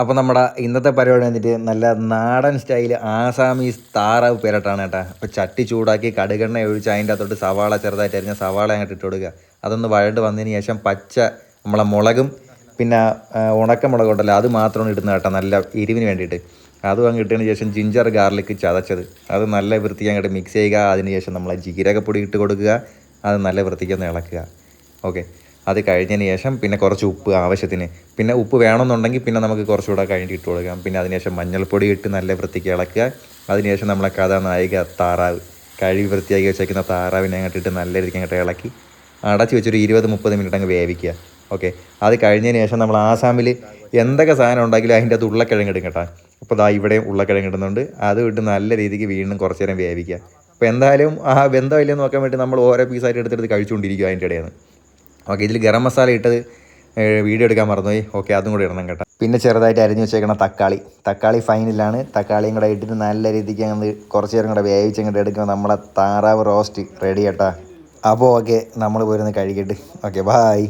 അപ്പോൾ നമ്മുടെ ഇന്നത്തെ പരിപാടി വന്നിട്ട് നല്ല നാടൻ സ്റ്റൈൽ ആസാമീസ് താറാവ് പേരട്ടാണ് കേട്ടോ. അപ്പോൾ ചട്ടി ചൂടാക്കി കടുകെണ്ണ ഒഴിച്ച് അതിന്റെ അകത്തോട്ട് സവാള ചെറുതായിട്ട് അരിഞ്ഞ സവാള അങ്ങോട്ട് ഇട്ട് കൊടുക്കുക. അതൊന്ന് വഴണ്ട് വന്നതിന് ശേഷം പച്ച നമ്മളെ മുളകും പിന്നെ ഉണക്കമുളക് ഉണക്ക മുളക് ഉണ്ടല്ലോ അത് മാത്രമാണ് ഇടുന്നത് കേട്ടോ നല്ല എരിവിന് വേണ്ടിയിട്ട്. അതും അങ്ങ് ഇട്ടതിന് ശേഷം ജിഞ്ചർ ഗാർലിക് ചതച്ചത്. അത് നല്ല വൃത്തിക്ക് അങ്ങോട്ട് മിക്സ് ചെയ്യുക. അതിന് ശേഷം നമ്മളെ ജീരകപ്പൊടി ഇട്ട് കൊടുക്കുക. അത് നല്ല വൃത്തിക്ക് ഒന്ന് ഇളക്കുക. ഓക്കെ അത് കഴിഞ്ഞതിന് ശേഷം പിന്നെ കുറച്ച് ഉപ്പ് ആവശ്യത്തിന്. പിന്നെ ഉപ്പ് വേണമെന്നുണ്ടെങ്കിൽ പിന്നെ നമുക്ക് കുറച്ചുകൂടെ കഴിഞ്ഞിട്ട് ഇട്ട് കൊടുക്കാം. പിന്നെ അതിനുശേഷം മഞ്ഞൾപ്പൊടി ഇട്ട് നല്ല വൃത്തിക്ക് ഇളക്കുക. അതിനുശേഷം നമ്മളെ കഥാനായിക താറാവ് കഴുകി വൃത്തിയാക്കി വെച്ചേക്കുന്ന താറാവിനെ അങ്ങോട്ട് ഇട്ട് നല്ല രീതിക്ക് അങ്ങോട്ട് ഇളക്കി അടച്ച് വെച്ചൊരു ഇരുപത് മുപ്പത് മിനിറ്റ് അങ്ങ് വേവിക്കുക. ഓക്കെ അത് കഴിഞ്ഞതിന് ശേഷം നമ്മൾ ആസാമിൽ എന്തൊക്കെ സാധനം ഉണ്ടെങ്കിലും അതിന്റെ അത് ഉള്ളക്കിഴങ്ങ് ഇടും കേട്ടോ. അപ്പോൾ ദാ ഇവിടെയും ഉള്ളക്കിഴങ്ങ് ഇടുന്നുണ്ട്. അത് ഇട്ട് നല്ല രീതിക്ക് വീണ്ടും കുറച്ച് നേരം വേവിക്കുക. അപ്പോൾ എന്തായാലും ആ വെന്തോ ഇല്ലെന്ന് നോക്കാൻ വേണ്ടി നമ്മൾ ഓരോ പീസായിട്ട് എടുത്തെടുത്ത് കഴിച്ചുകൊണ്ടിരിക്കുക അതിന്റെ ഇടയിൽ നിന്ന് ഓക്കെ ഇതിൽ ഗരം മസാല ഇട്ടത് വീഡിയോ എടുക്കാൻ മറന്നുപോയി. ഓക്കെ അതും കൂടി ഇടണം കേട്ടോ. പിന്നെ ചെറുതായിട്ട് അരിഞ്ഞു വെച്ചേക്കണം തക്കാളി. തക്കാളി ഫൈനലാണ് തക്കാളിയും കൂടെ ഇട്ടിട്ട് നല്ല രീതിക്ക് അങ്ങ് കുറച്ച് നേരം കൂടെ വേവിച്ച് അങ്ങോട്ട് എടുക്കുമ്പോൾ നമ്മളെ താറാവ് റോസ്റ്റ് റെഡി കേട്ടാ. അപ്പോൾ ഓക്കെ നമ്മൾ പോയിരുന്ന് കഴിക്കട്ടെ. Okay bye